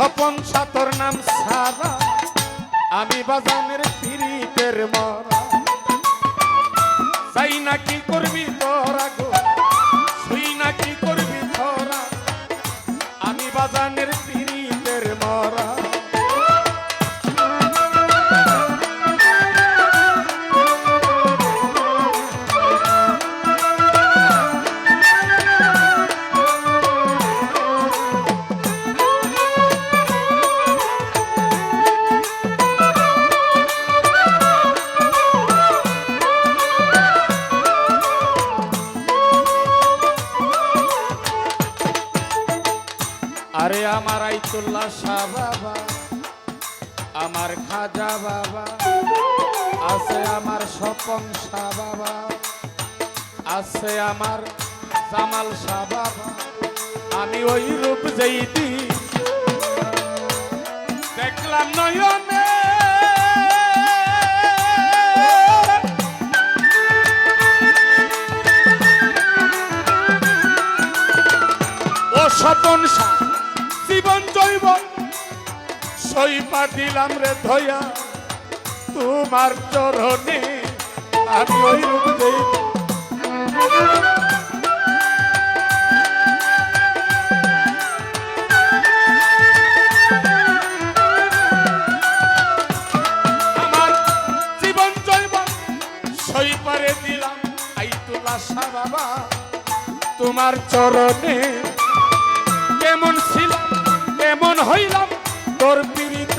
স্বপন সাতর নাম সারা। আমি বাজানের পিরিতের মরা। চাই না কি করবি তোরা গো? আমার খাজা বাবা, আছে আমার স্বপন শাহ বাবা, আছে আমার জামাল শাহ বাবা। আমি ওই রূপ যেইদি দেখলাম নয়নে। ও স্বপন শাহ। সইপা দিলাম রে ধয়া তোমার চরণে আমি ওই রূপ জীবন জৈব সইপারে দিলাম আইতুল্লাহ শাহ বাবা। তোমার চরণে কেমন ছিলাম কেমন হইলাম তোর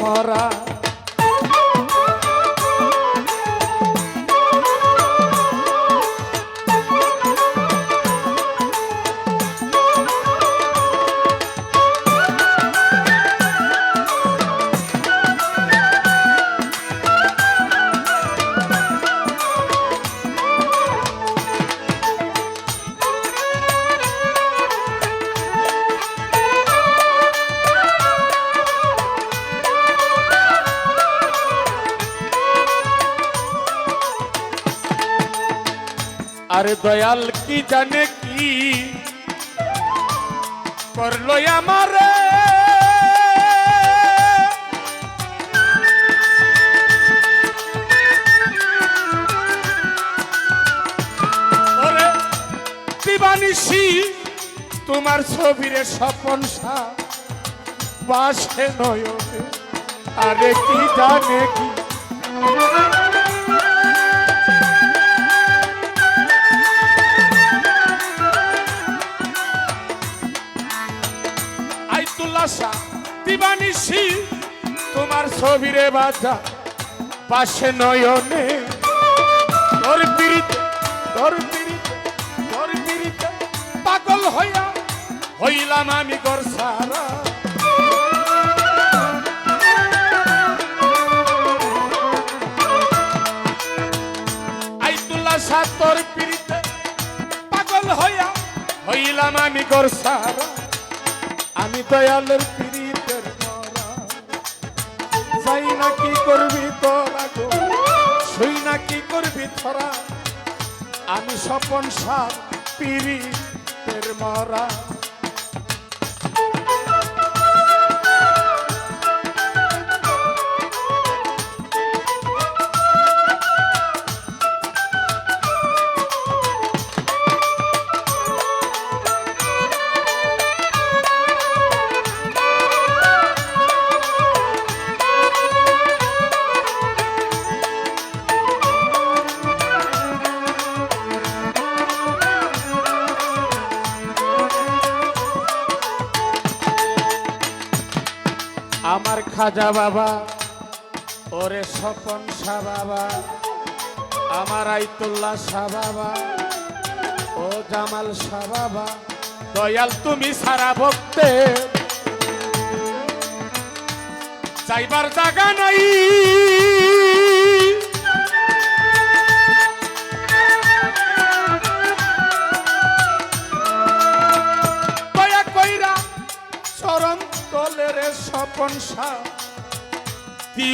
পরা আরে দয়াল কি জানে কি? করল আমারে। দিবানিসি তোমার ছবিরে স্বপন বাসে নয়নে, আরে কি জানে কি? দিবানিসি তোমার ছবিরে বাজা পাশে নয়নে। তোর তোর তোর পাগল হইয়া হইলাম আমি গর সারা। আইতুল্লাহ শাহ, তোর পিড়িতে পাগল হইয়া হইলাম আমি গর সারা। আমি দয়ালের যাই না কি করবি তোরা গো শুই না কি করবি থরা আমি স্বপন সার, পীড়িতের মরা। খাজা বাবা, ওরে স্বপন শাহ বাবা, আমার আইতুল্লাহ শাহ বাবা, ও জামাল শাহ বাবা, দয়াল তুমি সারা ভক্তে। চাইবার জায়গা নাই।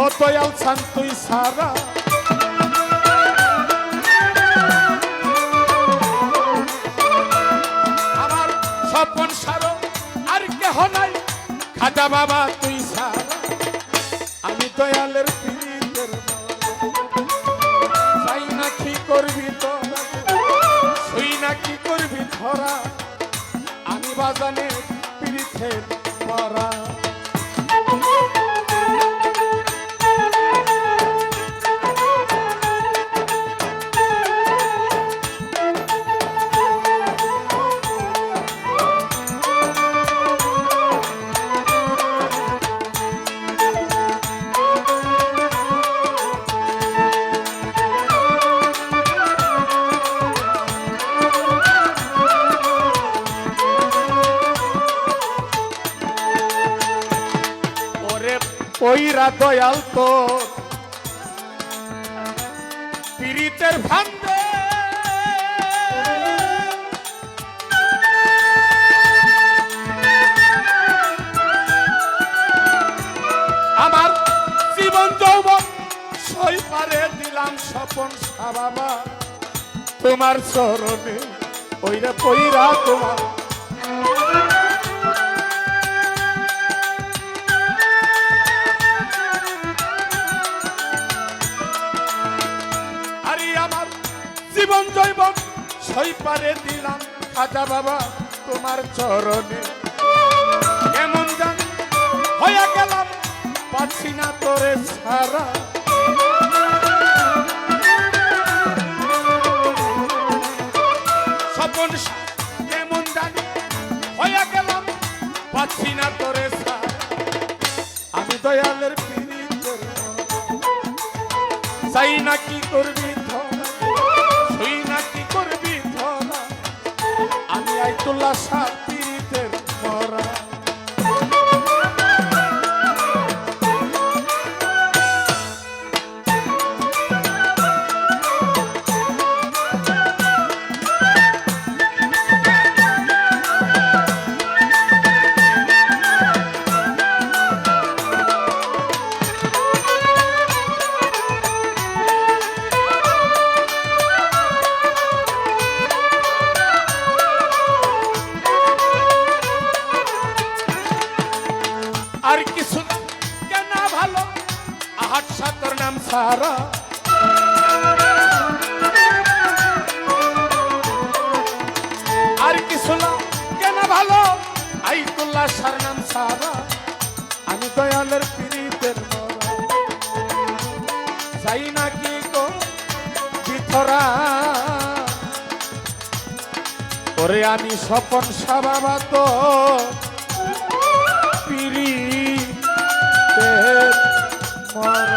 ও দয়াল শান্তুই সারা। আমার স্বপন সারো, আর কেহ নাই, খাজা বাবা তুই সারা। আমি দয়ালের পীড়িতের চাই না কি করবি তোরা শুই না কি করবি ধরা? আমি বাজানে পীড়িতের দয়াল তো। পীড়িতের ভান্ডে আমার জীবন যৌবন সই পারে দিলাম স্বপন বাবা তোমার চরণে ওইরে পইরা তোমার জীবন জৈবন সই পারে দিলাম খাজা বাবা তোমার চরণে। এমন জান হইয়া গেলাম পাচ্ছি না তোরে সারা স্বপন এমন জানি হইয়া গেলাম পাচ্ছি না তোরে সারা আমি দয়ালের পীড়িতের চাই না কি করবি সাতর নাম সারা। আর কিছু না, কেন ভালো? আইতুল্লাহ সার নাম সারা। আমি দয়ালের পীড়িতের চাই না কি গো, বিথরা। ওরে আমি স্বপন সাবাবা তো for